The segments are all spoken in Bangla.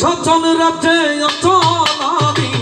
সচল রাজ্যে অচল আমি।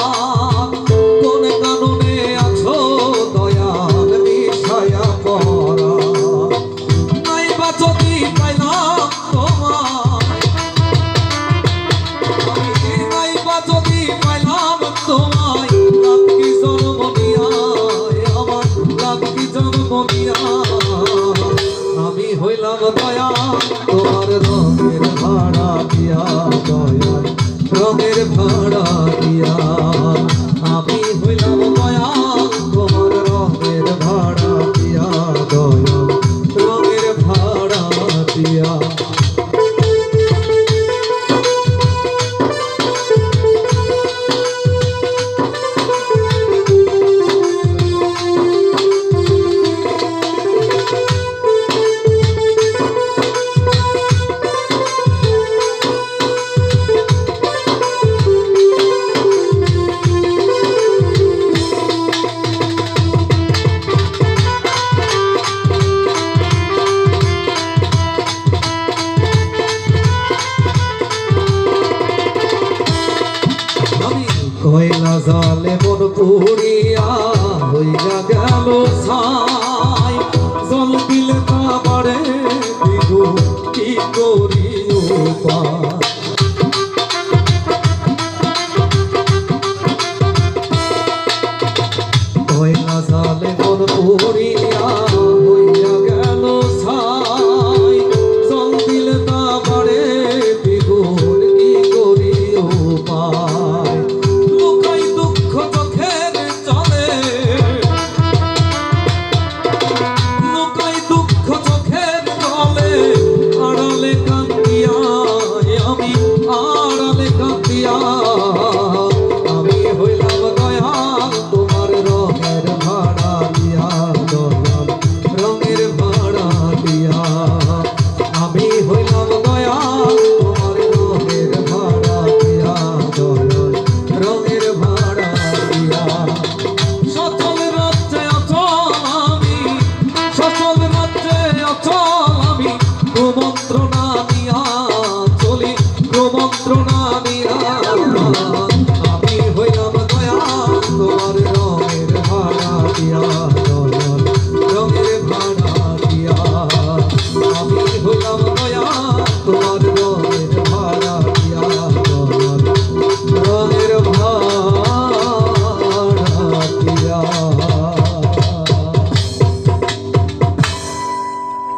রঙের ফোড়া দিয়া কেমন ঘুরিয়া হইয়া গেল ছাই। জল দিলে কাবারে কি করি মন্ত্রণা দিয়া আমি